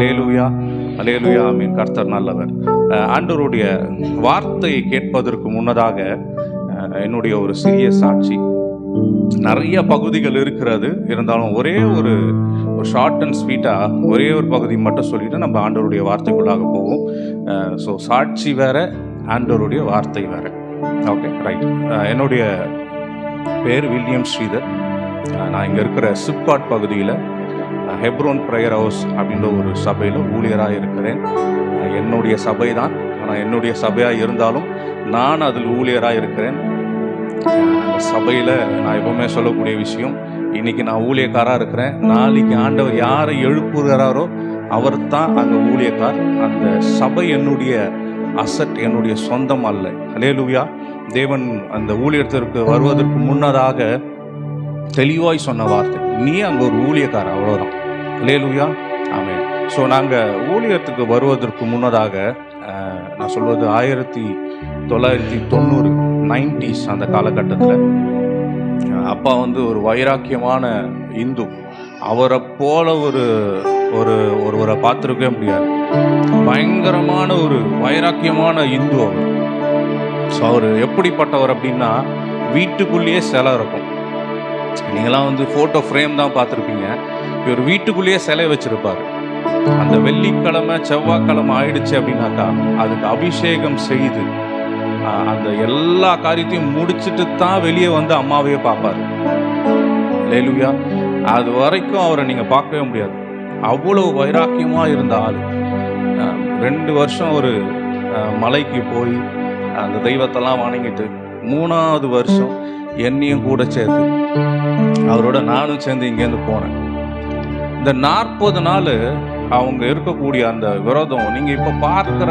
Alleluia alleluia மீன் கர்த்தர் நல்லவர். ஆண்டவருடைய வார்த்தையை கேட்பதற்கு முன்னதாக என்னுடைய ஒரு சிறிய சாட்சி. நிறைய பகுதிகள் இருக்கிறது. இருந்தாலும் ஒரே ஒரு ஒரு ஷார்ட் அண்ட் ஸ்வீட்டாக ஒரே ஒரு பகுதி மட்டும் சொல்லிட்டு நம்ம ஆண்டவருடைய வார்த்தைக்குள்ளாக போவோம். ஸோ சாட்சி வேற ஆண்டவருடைய வார்த்தை வேற. ஓகே ரைட் என்னுடைய பேர் வில்லியம் ஸ்ரீதர். நான் இங்கே இருக்கிற சிப்காட் பகுதியில் ஹெப்ரோன் ப்ரேயர் ஹவுஸ் அப்படின்ற ஒரு சபையில் ஊழியராக இருக்கிறேன். என்னுடைய சபை தான் ஆனால் என்னுடைய சபையாக இருந்தாலும் நான் அதில் ஊழியராக இருக்கிறேன். அந்த சபையில் நான் எப்பவுமே சொல்லக்கூடிய விஷயம் இன்னைக்கு நான் ஊழியக்காராக இருக்கிறேன். நாளைக்கு ஆண்டவர் யாரை எழுப்புகிறாரோ அவர் தான் அங்கே ஊழியக்கார். அந்த சபை என்னுடைய அசட் என்னுடைய சொந்தம் அல்ல. அலேலுவியா தேவன் அந்த ஊழியத்திற்கு வருவதற்கு முன்னதாக தெளிவாய் சொன்ன வார்த்தை. நீ அங்கே ஒரு ஊழியக்காரர் அவ்வளோதான் லேலுயா ஆமே ஸோ நாங்கள் ஊழியத்துக்கு வருவதற்கு முன்னதாக நான் சொல்வது ஆயிரத்தி தொள்ளாயிரத்தி தொண்ணூறு நைன்டிஸ் அந்த காலகட்டத்தில் அப்பா வந்து ஒரு வைராக்கியமான இந்து. அவரை போல ஒரு ஒரு ஒருவரை பார்த்துருக்கவே முடியாது. பயங்கரமான ஒரு வைராக்கியமான இந்து அவர். ஸோ அவர் எப்படிப்பட்டவர் அப்படின்னா வீட்டுக்குள்ளேயே சிலை இருக்கும். நீங்களாம் வந்து ஃபோட்டோ ஃப்ரேம் தான் பார்த்துருப்பீங்க. இவர் வீட்டுக்குள்ளேயே சிலை வச்சிருப்பார். அந்த வெள்ளிக்கிழமை செவ்வாய்க்கிழமை ஆயிடுச்சு அப்படின்னாக்கா அதுக்கு அபிஷேகம் செய்து அந்த எல்லா காரியத்தையும் முடிச்சுட்டு தான் வெளியே வந்து அம்மாவையே பார்ப்பாரு. லேலுயா அது வரைக்கும் அவரை நீங்கள் பார்க்கவே முடியாது. அவ்வளவு வைராக்கியமாக இருந்த ஆள். ரெண்டு வருஷம் ஒரு மலைக்கு போய் அந்த தெய்வத்தெல்லாம் வணங்கிட்டு மூணாவது வருஷம் என்னையும் கூட சேர்த்து அவரோட நானும் சேர்ந்து இங்கேருந்து போனேன். இந்த நாற்பது நாள் அவங்க இருக்கக்கூடிய அந்த விரோதம் நீங்கள் இப்போ பார்க்குற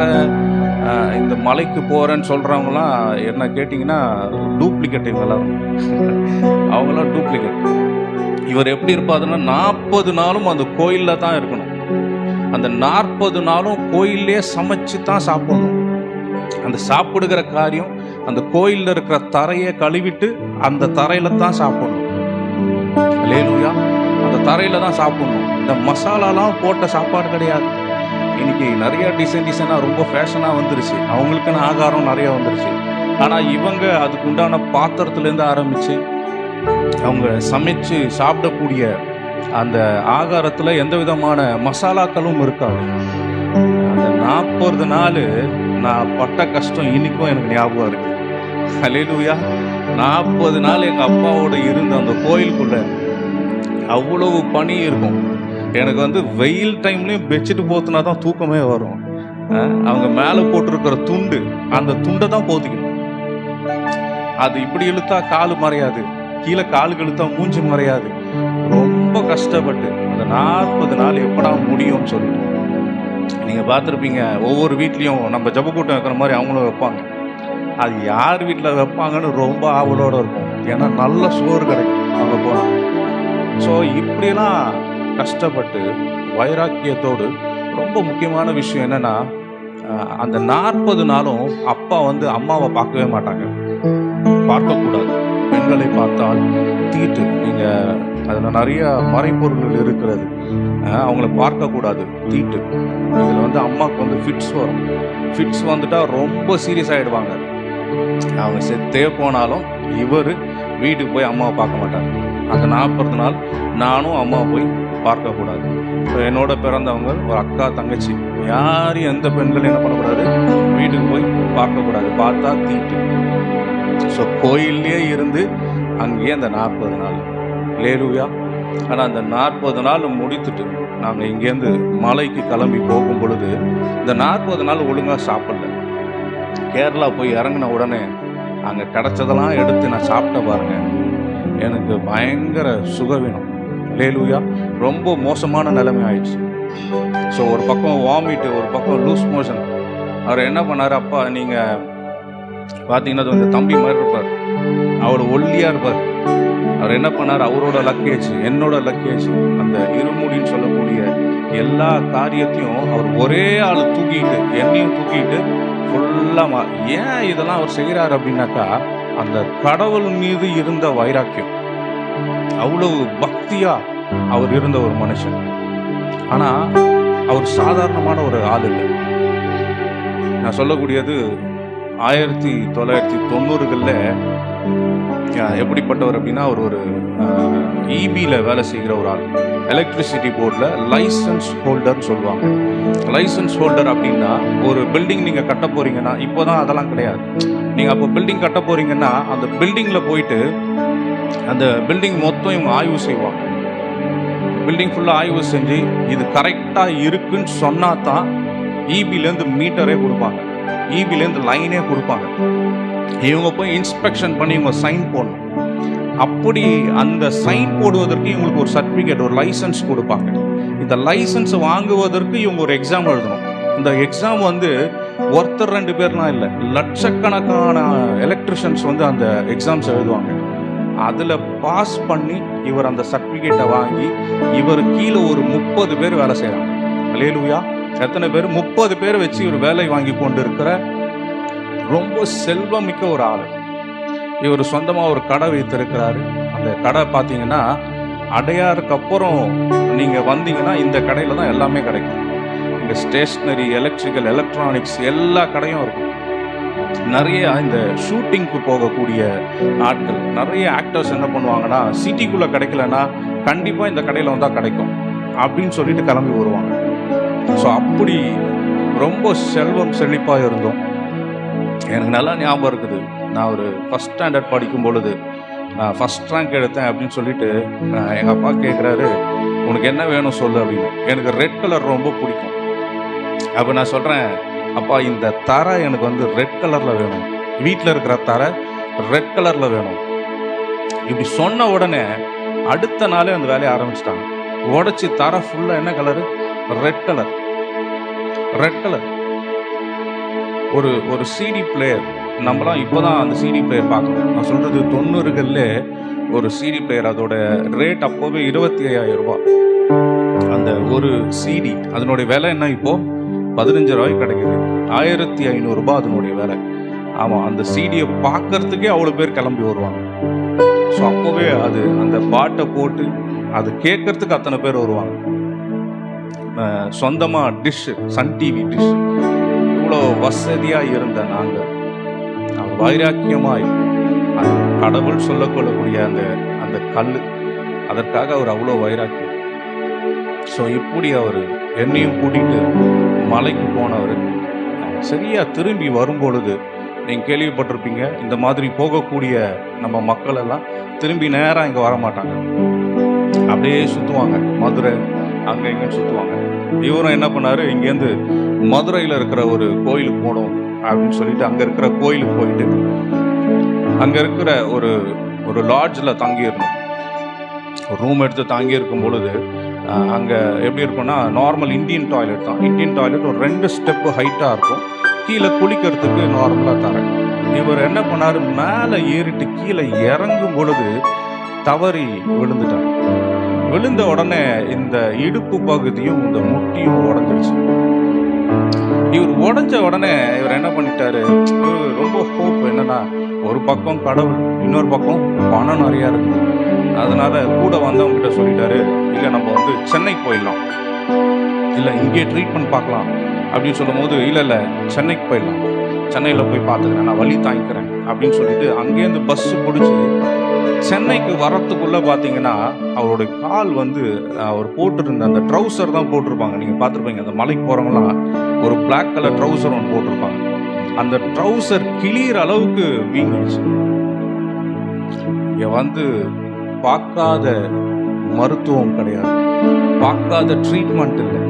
இந்த மலைக்கு போகிறேன்னு சொல்கிறவங்களாம் என்ன கேட்டிங்கன்னா டூப்ளிகேட் இவங்கெல்லாம் அவங்களாம் டூப்ளிகேட் இவர் எப்படி இருப்பாருன்னா நாற்பது நாளும் அந்த கோயிலில் தான் இருக்கணும். அந்த நாற்பது நாளும் கோயிலே சமைச்சு தான் சாப்பிடணும். அந்த சாப்பிடுகிற காரியம் அந்த கோயிலில் இருக்கிற தரையை கழுவிட்டு அந்த தரையில தான் சாப்பிடணும். லேலுயா அந்த தரையில தான் சாப்பிடணும். இந்த மசாலாலாம் போட்ட சாப்பாடு கிடையாது. இன்னைக்கு நிறைய டிசைன் டிசைனாக ரொம்ப ஃபேஷனாக வந்துருச்சு. அவங்களுக்குன்னு ஆகாரம் நிறைய வந்துருச்சு. ஆனால் இவங்க அதுக்கு உண்டான பாத்திரத்துலேருந்து ஆரம்பித்து அவங்க சமைச்சு சாப்பிடக்கூடிய அந்த ஆகாரத்தில் எந்த விதமான மசாலாக்களும் இருக்காது. அந்த நாற்பது நாள் நான் பட்ட கஷ்டம் இன்னைக்கும் எனக்கு ஞாபகம் இருக்கு. அலையிலுயா நாற்பது நாள் எங்கள் அப்பாவோட இருந்த அந்த கோயிலுக்குள்ள அவ்வளவு பனி இருக்கும். எனக்கு வந்து வெயில் டைம்லேயும் பெட்ஷீட் போத்துனா தான் தூக்கமே வரும். அவங்க மேலே போட்டிருக்கிற துண்டு அந்த துண்டை தான் போத்திக்கணும். அது இப்படி இழுத்தா காலு மறையாது. கீழே காலுக்கு இழுத்தா மூஞ்சி மறையாது. ரொம்ப கஷ்டப்பட்டு அந்த நாற்பது நாள் எப்படா முடியும்னு சொல்லிட்டு. நீங்கள் பார்த்துருப்பீங்க ஒவ்வொரு வீட்லேயும் நம்ம ஜபக்கூட்டம் வைக்கிற மாதிரி அவங்களும் வைப்பாங்க. அது யார் வீட்டில் வைப்பாங்கன்னு ரொம்ப ஆவலோட இருக்கும் ஏன்னா நல்ல சோறு கிடைக்கும் அங்கே போனால் ஸோ இப்படிலாம் கஷ்டப்பட்டு வைராக்கியத்தோடு ரொம்ப முக்கியமான விஷயம் என்னன்னா அந்த நாற்பது நாளும் அப்பா வந்து அம்மாவை பார்க்கவே மாட்டாங்க. பார்க்கக்கூடாது. பெண்களை பார்த்தால் தீட்டு. நீங்கள் அதில் நிறைய மறைப்பொருள்கள் இருக்கிறது. அவங்கள பார்க்கக்கூடாது தீட்டு. இதில் வந்து அம்மாவுக்கு வந்து ஃபிட்ஸ் வரும். ஃபிட்ஸ் வந்துட்டால் ரொம்ப சீரியஸ் ஆகிடுவாங்க அவங்க செத்தே போனாலும் இவர் வீட்டுக்கு போய் அம்மாவை பார்க்க மாட்டார். அந்த நாற்பது நாள் நானும் அம்மாவை போய் பார்க்கக்கூடாது. இப்போ என்னோட பிறந்தவங்க ஒரு அக்கா தங்கச்சி யார் எந்த பெண்களும் என்ன பண்ணக்கூடாது? வீட்டுக்கு போய் பார்க்கக்கூடாது. பார்த்தா தீட்டு. ஸோ கோயில்லையே இருந்து அங்கேயே அந்த நாற்பது நாள். லேலுயா ஆனால் அந்த நாற்பது நாள் முடித்துட்டு நாங்கள் இங்கேருந்து மலைக்கு கிளம்பி போகும் பொழுது இந்த நாற்பது நாள் ஒழுங்காக சாப்பிடல. கேரளா போய் இறங்கின உடனே அங்கே கிடச்சதெல்லாம் எடுத்து நான் சாப்பிட்ட பாருங்க. எனக்கு பயங்கர சுகவீனம் லேலுயா ரொம்ப மோசமான நிலைமை ஆயிடுச்சு. ஸோ ஒரு பக்கம் வாமிட்டு ஒரு பக்கம் லூஸ் மோஷன் அவர் என்ன பண்ணார் அப்பா நீங்கள் பார்த்தீங்கன்னா அது வந்து தம்பி மாதிரி இருப்பார். அவர் ஒல்லியாக இருப்பார். அவர் என்ன பண்ணார்? அவரோட லக்கேஜ் என்னோட லக்கேஜ் அந்த இருமுடின்னு சொல்லக்கூடிய எல்லா காரியத்தையும் அவர் ஒரே ஆள் தூக்கிட்டு என்னையும் தூக்கிட்டு ஃபுல்லாக ஏன் இதெல்லாம் அவர் செய்கிறார் அப்படின்னாக்கா அந்த கடவுள் மீது இருந்த வைராக்கியம். அவ்வளவு பக்தியா அவர் இருந்த ஒரு மனுஷன். ஆனா அவர் சாதாரணமான ஒரு ஆள் இல்லை. நான் சொல்லக்கூடியது ஆயிரத்தி தொள்ளாயிரத்தி தொண்ணூறுகளில் எப்படிப்பட்டவர் அப்படின்னா அவர் ஒரு இபியில் வேலை செய்கிற ஒரு ஆள். எலக்ட்ரிசிட்டி போர்டில் லைசன்ஸ் ஹோல்டர்னு சொல்லுவாங்க. லைசன்ஸ் ஹோல்டர் அப்படின்னா ஒரு பில்டிங் நீங்கள் கட்ட போகிறீங்கன்னா இப்போ தான் அதெல்லாம் கிடையாது. நீங்கள் அப்போ பில்டிங் கட்ட போகிறீங்கன்னா அந்த பில்டிங்கில் போயிட்டு அந்த பில்டிங் மொத்தம் இவங்க ஆய்வு செய்வாங்க. பில்டிங் ஃபுல்லாக ஆய்வு செஞ்சு இது கரெக்டாக இருக்குன்னு சொன்னா தான் இபிலேருந்து மீட்டரே கொடுப்பாங்க. இபிலேருந்து லைனே கொடுப்பாங்க. இவங்க போய் இன்ஸ்பெக்ஷன் பண்ணி இவங்க சைன் போடணும். அப்படி அந்த சைன் போடுவதற்கு இவங்களுக்கு ஒரு சர்டிஃபிகேட் ஒரு லைசன்ஸ் கொடுப்பாங்க. இந்த லைசன்ஸ் வாங்குவதற்கு இவங்க ஒரு எக்ஸாம் எழுதணும். இந்த எக்ஸாம் வந்து ஒருத்தர் ரெண்டு பேர்லாம் இல்லை லட்சக்கணக்கான எலக்ட்ரிஷியன்ஸ் வந்து அந்த எக்ஸாம்ஸ் எழுதுவாங்க. அதில் பாஸ் பண்ணி இவர் அந்த சர்டிஃபிகேட்டை வாங்கி இவர் கீழே ஒரு முப்பது பேர் வேலை செய்கிறாங்க அலேலுயா எத்தனை பேர்? முப்பது பேர் வச்சு இவர் வேலை வாங்கி கொண்டு இருக்கிற ரொம்ப செல்வமிக்க ஒரு ஆள். இவர் சொந்தமாக ஒரு கடை வைத்திருக்கிறாரு. அந்த கடை பார்த்தீங்கன்னா அடையாருக்கு அப்புறம் நீங்கள் வந்தீங்கன்னா இந்த கடையில் தான் எல்லாமே கிடைக்கும். இங்கே ஸ்டேஷ்னரி எலக்ட்ரிக்கல் எலக்ட்ரானிக்ஸ் எல்லா கடையும் இருக்கும். நிறைய இந்த ஷூட்டிங்க்கு போகக்கூடிய ஆட்கள் நிறைய ஆக்டர்ஸ் என்ன பண்ணுவாங்கன்னா சிட்டிக்குள்ளே கிடைக்கலன்னா கண்டிப்பாக இந்த கடையில் வந்தால் கிடைக்கும். அப்படின்னு சொல்லிட்டு கிளம்பி வருவாங்க. ஸோ அப்படி ரொம்ப செல்வம் செழிப்பாக இருந்தோம். எனக்கு நல்லா ஞாபகம் இருக்குது. நான் ஒரு ஃபஸ்ட் ஸ்டாண்டர்ட் படிக்கும் பொழுது நான் ஃபஸ்ட் ரேங்க் எடுத்தேன் அப்படின்னு சொல்லிட்டு எங்கள் அப்பா கேட்குறாரு உனக்கு என்ன வேணும் சொல்லு அப்படின்னு. எனக்கு ரெட் கலர் ரொம்ப பிடிக்கும். அப்போ நான் சொல்கிறேன் அப்பா இந்த தரை எனக்கு வந்து ரெட் கலரில் வேணும். வீட்டில் இருக்கிற தரை ரெட் கலரில் வேணும். இப்படி சொன்ன உடனே அடுத்த நாளே அந்த வேலையை ஆரம்பிச்சிட்டாங்க. உடச்சி தரை ஃபுல்லாக என்ன colour red colour red colour ஒரு ஒரு சிடி பிளேயர் நம்மலாம் இப்போதான் அந்த சிடி பிளேயர் பார்க்கணும் நான் சொல்கிறது தொண்ணூறுகளில் ஒரு சிடி பிளேயர் அதோட ரேட் அப்போவே இருபத்தி ஐயாயிரம் ரூபாய். அந்த ஒரு சிடி அதனுடைய விலை என்ன இப்போது பதினஞ்சு ரூபாய்க்கு கிடைக்குது. ஆயிரத்தி ஐநூறுரூபா அதனுடைய விலை. ஆமாம் அந்த சிடியை பார்க்கறதுக்கே அவ்வளோ பேர் கிளம்பி வருவாங்க. ஸோ அப்போவே அது அந்த பாட்டை போட்டு அது கேட்கறதுக்கு அத்தனை பேர் வருவாங்க. சொந்தமாக டிஷ்ஷு சன் டிவி டிஷ் இவ்வளோ வசதியாக இருந்த நாங்கள் அவர் வைராக்கியமாய் கடவுள் சொல்லக்கொள்ளக்கூடிய அந்த அந்த கல் அதற்காக அவர் அவ்வளோ வைராக்கியம். ஸோ இப்படி அவர் என்னையும் கூட்டிகிட்டு மலைக்கு போனவர். சரியாக திரும்பி வரும்பொழுது நீங்கள் கேள்விப்பட்டிருப்பீங்க இந்த மாதிரி போகக்கூடிய நம்ம மக்கள் எல்லாம் திரும்பி நேராக இங்கே வர மாட்டாங்க அப்படியே சுற்றுவாங்க மதுரை அங்கே இங்கேன்னு சுற்றுவாங்க இவரும் என்ன பண்ணாரு? இங்கேருந்து மதுரையில் இருக்கிற ஒரு கோயிலுக்கு போகணும் அப்படின்னு சொல்லிட்டு அங்கே இருக்கிற கோயிலுக்கு போயிட்டு அங்கே இருக்கிற ஒரு ஒரு லாட்ஜில் தங்கியிருந்தோம். ஒரு ரூம் எடுத்து தங்கியிருக்கும் பொழுது அங்கே எப்படி இருக்கும்னா நார்மல் இந்தியன் டாய்லெட் தான். இந்தியன் டாய்லெட் ஒரு ரெண்டு ஸ்டெப்பு ஹைட்டாக இருக்கும். கீழே குளிக்கிறதுக்கு நார்மலாக தரேன். இவர் என்ன பண்ணாரு? மேலே ஏறிட்டு கீழே இறங்கும் பொழுது தவறி விழுந்துட்டார். விழுந்த உடனே இந்த இடுப்பு பகுதியும் இந்த முட்டியும் உடஞ்சிருச்சு. இவர் உடஞ்ச உடனே இவர் என்ன பண்ணிட்டாரு? ரொம்ப ஹோப் என்னன்னா ஒரு பக்கம் கடவுள் இன்னொரு பக்கம் பணம் நிறைய இருக்குது அதனால கூட வந்தவங்க கிட்ட சொல்லிட்டாரு இல்ல நம்ம வந்து சென்னை போயிடலாம். இல்ல இங்கே ட்ரீட்மெண்ட் பார்க்கலாம். அப்படின்னு சொல்லும் போது இல்ல இல்ல சென்னைக்கு போயிடலாம். சென்னையில போய் பார்த்துக்கிறேன். நான் வழி தாங்கிக்கிறேன். அப்படின்னு சொல்லிட்டு அங்கேருந்து பஸ் பிடிச்சி சென்னைக்கு வரத்துக்குள்ளே பார்த்தீங்கன்னா அவருடைய கால் வந்து அவர் போட்டிருந்த அந்த ட்ரௌசர் தான் போட்டிருப்பாங்க. நீங்கள் பார்த்துருப்பீங்க அந்த மலைக்கு போகிறவங்களாம் ஒரு பிளாக் கலர் ட்ரௌசர் ஒன்று போட்டிருப்பாங்க. அந்த ட்ரௌசர் கிளியிற அளவுக்கு வீங்கிடுச்சு. இங்கே வந்து பார்க்காத மருத்துவம் கிடையாது. பார்க்காத ட்ரீட்மெண்ட் இல்லை.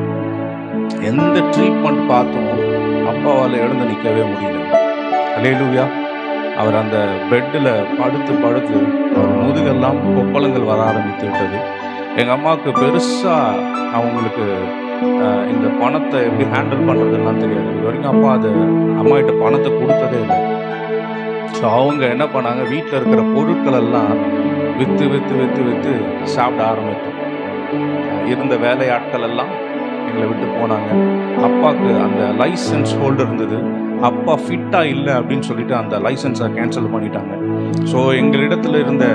எந்த ட்ரீட்மெண்ட் பார்த்தோம் அப்பாவால் எழுந்து நிற்கவே முடியல. அலேலூயா அவர் அந்த பெட்டில் படுத்து படுத்து அவர் முதுகெல்லாம் கொப்பளங்கள் வர ஆரம்பித்து விட்டது. எங்கள் அம்மாவுக்கு பெருசாக அவங்களுக்கு இந்த பணத்தை எப்படி ஹேண்டில் பண்ணுறதுலாம் தெரியாது. இது வரைக்கும் அப்பா அது அம்மா கிட்ட பணத்தை கொடுத்ததே இல்லை. ஸோ அவங்க என்ன பண்ணாங்க வீட்டில் இருக்கிற பொருட்கள் எல்லாம் விற்று விற்று விற்று விற்று சாப்பிட ஆரம்பித்தோம். இருந்த வேலையாட்கள் எல்லாம் எங்களை விட்டு போனாங்க. அப்பாவுக்கு அந்த லைசன்ஸ் ஹோல்டர் இருந்தது. அப்பா ஃபிட்டாக இல்லை அப்படின்னு சொல்லிட்டு அந்த லைசன்ஸை கேன்சல் பண்ணிட்டாங்க. ஸோ எங்களிடத்துல இருந்த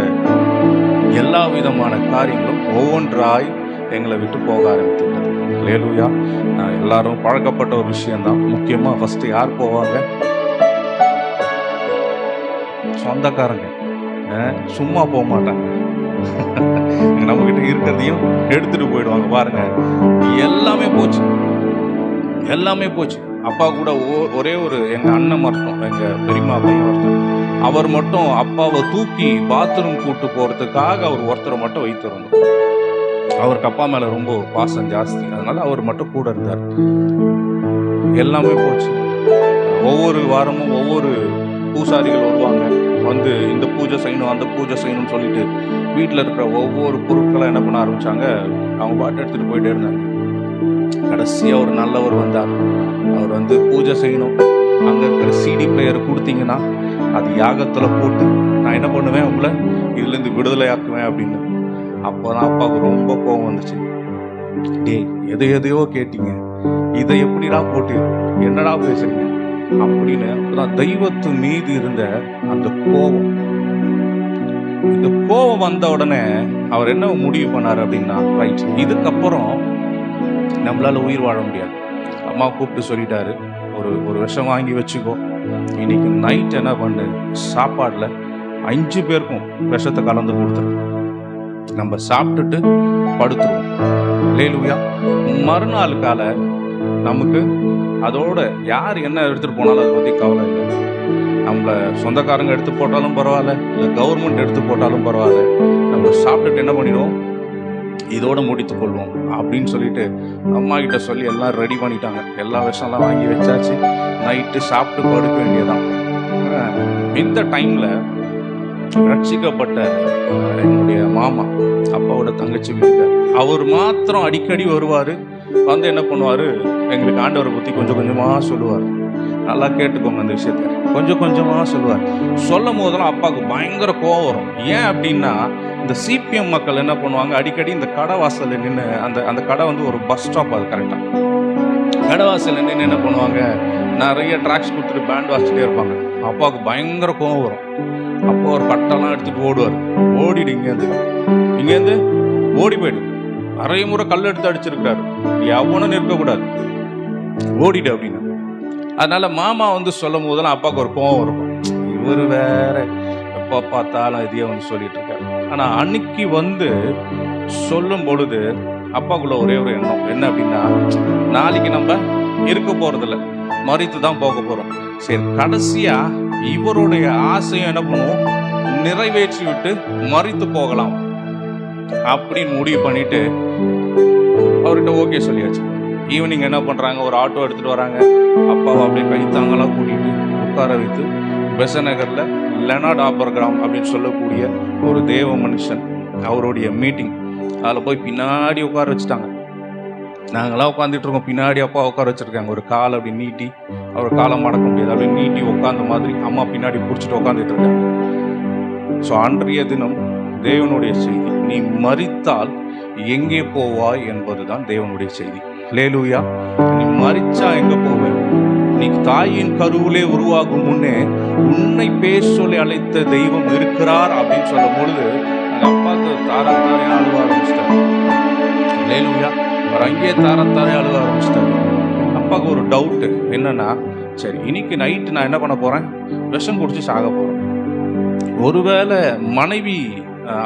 எல்லா விதமான காரியங்களும் ஒவ்வொன்றாய் எங்களை விட்டு போக ஆரம்பித்துள்ளது லேலுயா எல்லாரும் பழக்கப்பட்ட ஒரு விஷயம்தான். முக்கியமாக ஃபஸ்ட்டு யார் போவாங்க? சொந்தக்காரங்க. சும்மா போக மாட்டாங்க. நம்மக்கிட்ட இருக்கிறதையும் எடுத்துட்டு போயிடுவாங்க. பாருங்க எல்லாமே போச்சு. எல்லாமே போச்சு. அப்பா கூட ஒ- ஒரே ஒரு எங்க அண்ணன் மட்டும் எங்க பெரியம்மா பையன் ஒருத்தர் அவர் மட்டும் அப்பாவை தூக்கி பாத்ரூம் கூட்டு போறதுக்காக அவர் ஒருத்தரை மட்டும் வைத்திருந்தோம் அவருக்கு அப்பா மேல ரொம்ப பாசம் ஜாஸ்தி. அதனால அவர் மட்டும் கூட இருந்தார். எல்லாமே போச்சு. ஒவ்வொரு வாரமும் ஒவ்வொரு பூசாரிகள் வருவாங்க. வந்து இந்த பூஜை செய்யணும் அந்த பூஜை செய்யணும்னு சொல்லிட்டு வீட்டில் இருக்கிற ஒவ்வொரு பொருட்களை என்ன பண்ண ஆரம்பிச்சாங்க? அவங்க பாட்டு எடுத்துட்டு போயிட்டே இருந்தாங்க. கடைசியாக ஒரு நல்லவர் வந்தார். அவர் வந்து பூஜை செய்யணும். அங்கே இருக்கிற சிடி பிளேயர் கொடுத்தீங்கன்னா அது யாகத்தில் போட்டு நான் என்ன பண்ணுவேன் உங்களை? இதுலேருந்து விடுதலை ஆக்குவேன் அப்படின்னு. அப்போ தான் அப்பாவுக்கு ரொம்ப கோபம் வந்துச்சு. டே எதை எதையோ கேட்டீங்க. இதை எப்படிடா போட்டு என்னடா பேசுறீங்க? அப்படின்னு அப்பதான் தெய்வத்து மீது இருந்த அந்த கோபம். இந்த கோபம் வந்த உடனே அவர் என்ன முடிவு பண்ணாரு அப்படின்னா ரைட் இதுக்கப்புறம் நம்மளால் உயிர் வாழ முடியாது. அம்மா கூப்பிட்டு சொல்லிட்டாரு. ஒரு ஒரு விஷம் வாங்கி வச்சுக்கோ. இன்னைக்கு நைட் என்ன பண்ணு? சாப்பாடில் அஞ்சு பேருக்கும் விஷத்தை கலந்து கொடுத்துரு. நம்ம சாப்பிட்டுட்டு படுத்துருவோம். லேலுயா மறுநாள் கால நமக்கு அதோட யார் என்ன எடுத்துகிட்டு போனாலும் அதை பற்றி கவலை இல்லை. நம்மளை சொந்தக்காரங்க எடுத்து போட்டாலும் பரவாயில்ல. இல்லை கவர்மெண்ட் எடுத்து போட்டாலும் பரவாயில்ல. நம்ம சாப்பிட்டுட்டு என்ன பண்ணிடுவோம்? இதோடு முடித்து கொள்வோம் அப்படின்னு சொல்லிட்டு அம்மா கிட்ட சொல்லி எல்லாம் ரெடி பண்ணிட்டாங்க. எல்லா விஷயம்லாம் வாங்கி வச்சாச்சு. நைட்டு சாப்பிட்டு படுக்க வேண்டியதான் இந்த டைம்ல ரட்சிக்கப்பட்ட என்னுடைய மாமா அப்பாவோட தங்கச்சி வீட்டில் அவர் மாத்திரம் அடிக்கடி வருவார். வந்து என்ன பண்ணுவார்? எங்களுக்கு ஆண்டவரை பற்றி கொஞ்சம் கொஞ்சமாக சொல்லுவார். நல்லா கேட்டுக்கோங்க அந்த விஷயத்த. கொஞ்சம் கொஞ்சமாக சொல்லுவார். சொல்லும் போதெல்லாம் அப்பாவுக்கு பயங்கர கோவம் வரும். ஏன் அப்படின்னா இந்த சிபிஎம் மக்கள் என்ன பண்ணுவாங்க? அடிக்கடி இந்த கடை வாசலில் நின்று அந்த அந்த கடை வந்து ஒரு பஸ் ஸ்டாப் அது கரெக்டாக கடை வாசலில் நின்று என்ன பண்ணுவாங்க? நிறைய ட்ராக்ஸ் கொடுத்துட்டு பேண்ட் வாசிட்டே இருப்பாங்க. அப்பாவுக்கு பயங்கர கோவம் வரும். அப்போ ஒரு பட்டெல்லாம் எடுத்துட்டு ஓடுவார். ஓடிடு இங்கேருந்து. இங்கேருந்து ஓடி போயிடு. நிறைய முறை கல் எடுத்து அடிச்சிருக்கிறாரு எவனும் நிற்கக்கூடாது. ஓடிடு அப்படின்னு. அதனால மாமா வந்து சொல்லும் போதெல்லாம் அப்பாவுக்கு ஒரு கோவம் இருக்கும் இவர் வேற எப்போ பார்த்தாலும் இதையே வந்து சொல்லிட்டு இருக்காரு. ஆனால் அன்னைக்கு வந்து சொல்லும் பொழுது அப்பாக்குள்ள ஒரே ஒரு எண்ணம். என்ன அப்படின்னா நாளைக்கு நம்ம இருக்க போறதில்ல. மறித்து தான் போக போறோம். சரி கடைசியா இவருடைய ஆசையும் என்ன பண்ணுவோம்? நிறைவேற்றி விட்டு மறித்து போகலாம் அப்படின்னு முடிவு பண்ணிட்டு அவர்கிட்ட ஓகே சொல்லியாச்சு. ஈவினிங் என்ன பண்றாங்க? ஒரு ஆட்டோ எடுத்துட்டு வராங்க. அப்பாவை அப்படியே கைத்தாங்கலாம் கூட்டிட்டு உட்கார வைத்து பெசநகரில் லெனார்ட் ஆபர்கிராம் அப்படின்னு சொல்லக்கூடிய ஒரு தேவ மனுஷன் அவருடைய மீட்டிங் அதில் போய் பின்னாடி உட்கார வச்சுட்டாங்க. நாங்களாம் உட்காந்துட்டு இருக்கோம். பின்னாடி அப்பா உட்கார வச்சிருக்காங்க. ஒரு கால் அப்படி நீட்டி அவர் காலை மடக்க முடியாது. அப்படி நீட்டி உட்காந்த மாதிரி அம்மா பின்னாடி பிடிச்சிட்டு உட்காந்துட்டு இருக்காங்க. ஸோ அன்றைய தினம் தேவனுடைய செய்தி நீ மறித்தால் எங்கே போவாய் என்பதுதான் தேவனுடைய செய்தி. லேலூயா நீ மறிச்சா எங்கே போவேன் நீ தாயின் கருவிலே உருவாகும் முன்னே உன்னை பேர் சொல்லி அழைத்த தெய்வம் இருக்கிறார் அப்படின்னு சொல்லும் பொழுது எங்கள் அப்பாவுக்கு தாரத்தாரையா அழுவ ஆரம்பிச்சிட்டாரு. லேலுயா அவர் அங்கேயே தாரத்தாரே அழுவ ஆரம்பிச்சிட்டாரு. அப்பாவுக்கு ஒரு டவுட்டு என்னன்னா சரி இன்னைக்கு நைட்டு நான் என்ன பண்ண போகிறேன் விஷம் குடிச்சு சாக போகிறேன் ஒருவேளை மனைவி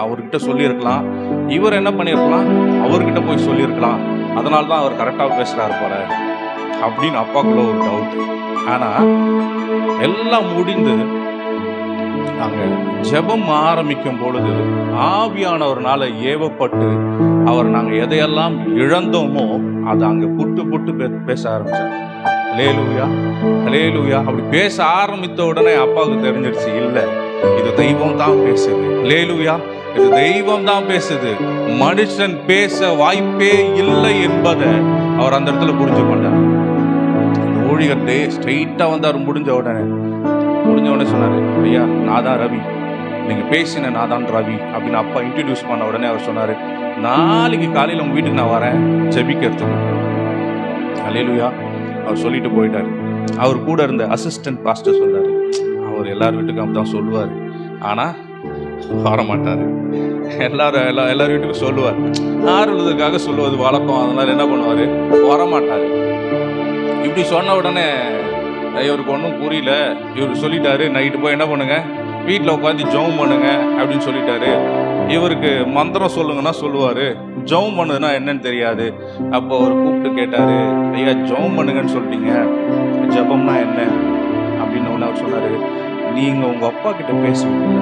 அவர்கிட்ட சொல்லியிருக்கலாம். இவர் என்ன பண்ணியிருக்கலாம்? அவர்கிட்ட போய் சொல்லியிருக்கலாம். அதனால தான் அவர் கரெக்டாக பேசுகிறாரு போல. அப்படின்னு அப்பாக்குள்ள ஒரு டவுட் ஆனா எல்லாம் முடிந்து அங்க ஜெபம் ஆரம்பிக்கும் பொழுது ஆவியானவர்னால ஏவப்பட்டு அவர் நாங்க எதையெல்லாம் இழந்தோமோ அதை அங்க புட்டு புட்டு பே- பேச ஆரம்பிச்சார். லேலூயா லேலூயா அப்படி பேச ஆரம்பித்த உடனே அப்பாவுக்கு தெரிஞ்சிருச்சு இல்ல இது தெய்வம் தான் பேசுது. லேலுயா இது தெய்வம் தான் பேசுது. மனுஷன் பேச வாய்ப்பே இல்லை என்பதை அவர் அந்த இடத்துல புரிஞ்சு கொண்டார் இந்த ஸ்ட்ரெயிட்டாக வந்தார் முடிஞ்ச உடனே முடிஞ்ச உடனே சொன்னார் ஐயா நான் தான் ரவி. நீங்கள் பேசின நான் தான் ரவி. அப்படின்னு அப்பா இன்ட்ரடியூஸ் பண்ண உடனே அவர் சொன்னார் நாளைக்கு காலையில் உங்கள் வீட்டுக்கு நான் வரேன் ஜபிக்கிறதுக்கு. அலையலுயா அவர் சொல்லிட்டு போயிட்டார். அவர் கூட இருந்த அசிஸ்டன்ட் பாஸ்டர் சொன்னார் அவர் எல்லார் வீட்டுக்கும் அப்படி தான் சொல்லுவார். ஆனால் வர மாட்டார் எல்லாரும் எல்லா எல்லார் வீட்டுக்கும் சொல்லுவார். ஆறுவதற்காக சொல்லுவது வழக்கம் அதனால் என்ன பண்ணுவார்? வரமாட்டார். இப்படி சொன்ன உடனே இவருக்கு ஒன்றும் புரியல. இவர் சொல்லிட்டாரு நைட்டு போய் என்ன பண்ணுங்க? வீட்டில் உட்காந்து ஜெபம் பண்ணுங்க அப்படின்னு சொல்லிட்டாரு. இவருக்கு மந்திரம் சொல்லுங்கன்னா சொல்லுவார். ஜெபம் பண்ணுதுன்னா என்னன்னு தெரியாது. அப்போ அவர் கூப்பிட்டு கேட்டார் ஐயா ஜெபம் பண்ணுங்கன்னு சொல்லிட்டீங்க. ஜபம்னா என்ன? அப்படின்னு ஒன்று அவர் சொன்னார் நீங்கள் உங்கள் அப்பா கிட்ட பேசுவீங்கல்ல.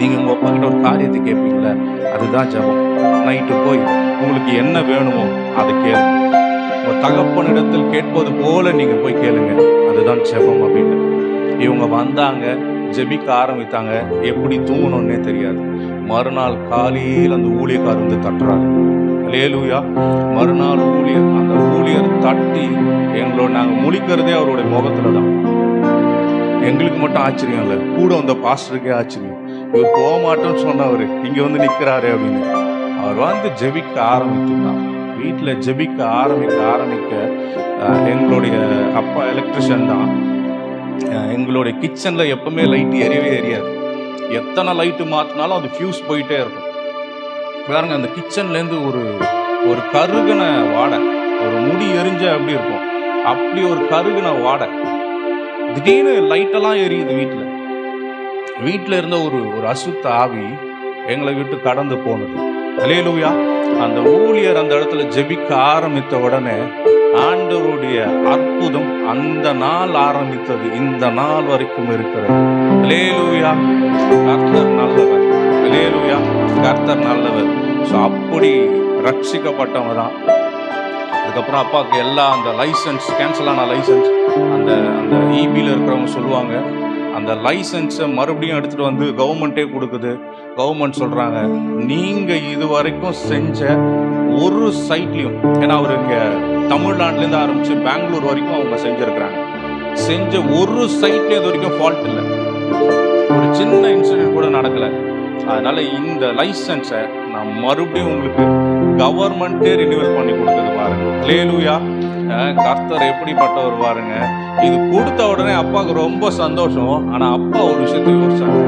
நீங்கள் உங்கள் அப்பா கிட்ட ஒரு காரியத்தை கேட்பீங்கல்ல அதுதான் ஜெபம். நைட்டு போய் உங்களுக்கு என்ன வேணுமோ அதை கேளுங்க. உங்கள் தகப்பனிடத்தில் கேட்பது போல நீங்கள் போய் கேளுங்க. அதுதான் ஜெபம் அப்படின்னு இவங்க வந்தாங்க ஜெபிக்க ஆரம்பித்தாங்க. எப்படி தூங்கணும்னே தெரியாது. மறுநாள் காலையில் அந்த ஊழியக்கார் வந்து தட்டுறாரு. லேலூயா மறுநாள் ஊழியர் அந்த ஊழியர் தட்டி எங்களோட நாங்கள் முழிக்கிறதே அவருடைய முகத்துல தான் எங்களுக்கு மட்டும் ஆச்சரியம் இல்லை. கூட வந்த பாஸ்டருக்கே ஆச்சரியம். இவர் போக மாட்டோம்னு சொன்னவர் இங்கே வந்து நிற்கிறாரு அப்படின்னு. அவர் வந்து ஜெபிக்க ஆரம்பித்துட்டான் வீட்டில் ஜெபிக்க ஆரம்பிக்க ஆரம்பிக்க எங்களுடைய அப்பா எலக்ட்ரிஷியன் தான். எங்களுடைய கிச்சனில் எப்பவுமே லைட்டு எரியவே எரியாது எத்தனை லைட்டு மாற்றினாலும் அது ஃபியூஸ் போயிட்டே இருக்கும். பாருங்க அந்த கிச்சன்லேருந்து ஒரு ஒரு கருகின வாடை ஒரு முடி எரிஞ்ச அப்படி இருக்கும். அப்படி ஒரு கருகின வாடை. திடீர்னு லைட்டெல்லாம் எரியுது வீட்டில் வீட்டில் இருந்த ஒரு ஒரு அசுத்த ஆவி எங்களை விட்டு கடந்து போனது. அலேலூயா அந்த ஊழியர் அந்த இடத்துல ஜெபிக்க ஆரம்பித்த உடனே ஆண்டவருடைய அற்புதம் அந்த நாள் ஆரம்பித்தது இந்த நாள் வரைக்கும் இருக்கிறது. அலேலூயா கர்த்தர் நல்லவர். கர்த்தர் நல்லவர். ஸோ அப்படி ரட்சிக்கப்பட்டவங்க தான் அதுக்கப்புறம் அப்பாவுக்கு எல்லா அந்த லைசன்ஸ் கேன்சல் ஆன லைசன்ஸ் அந்த அந்த இபியில் இருக்கிறவங்க சொல்லுவாங்க அந்த லைசன்ஸை மறுபடியும் எடுத்துகிட்டு வந்து கவர்மெண்ட்டே கொடுக்குது. கவர்மெண்ட் சொல்கிறாங்க நீங்கள் இது வரைக்கும் செஞ்ச ஒரு சைட்லேயும் ஏன்னா அவர் இங்கே தமிழ்நாட்டிலேருந்து ஆரம்பித்து பெங்களூர் வரைக்கும் அவங்க செஞ்சுருக்கிறாங்க. செஞ்ச ஒரு சைட்லேயும் இது வரைக்கும் ஃபால்ட் இல்லை. ஒரு சின்ன இன்சிடென்ட் கூட நடக்கலை. அதனால் இந்த லைசன்ஸை நான் மறுபடியும் உங்களுக்கு கவர்மெண்ட்டே ரினியூவல் பண்ணி கொடுத்தது பாருங்க. லேலுயா கர்த்தர் எப்படிப்பட்டவர் பாருங்க. இது கொடுத்த உடனே அப்பாவுக்கு ரொம்ப சந்தோஷம். ஆனா அப்பா ஒரு விஷயத்தை யோசிச்சாங்க.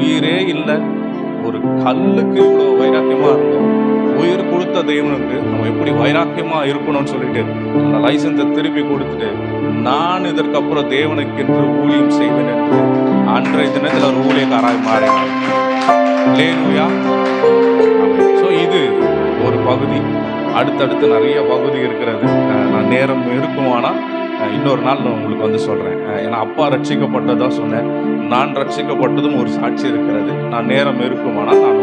உயிரே இல்லை. ஒரு கல்லுக்கு இவ்வளோ வைராக்கியமா இருந்தோம் உயிர் கொடுத்த தெய்வனுக்கு நம்ம எப்படி வைராக்கியமா இருக்கணும்னு சொல்லிட்டு அந்த லைசன்ஸை திருப்பி கொடுத்துட்டு நான் இதற்கப்புறம் தேவனுக்கு என்று ஊழியம் செய்வேன் என்று அன்றைய தினத்தில் ஒரு ஊழியக்காராய் மாறினார். லேலுயா அப்படி இது ஒரு பகுதி. அடுத்தடுத்து நிறைய பகுதி இருக்கிறது. நான் நேரம் இருக்குமானா இன்னொரு நாள் நான் உங்களுக்கு வந்து சொல்கிறேன் ஏன்னா அப்பா ரட்சிக்கப்பட்டதாக சொன்னேன். நான் ரட்சிக்கப்பட்டதும் ஒரு சாட்சி இருக்கிறது. நான் நேரம் இருக்குமானா நான்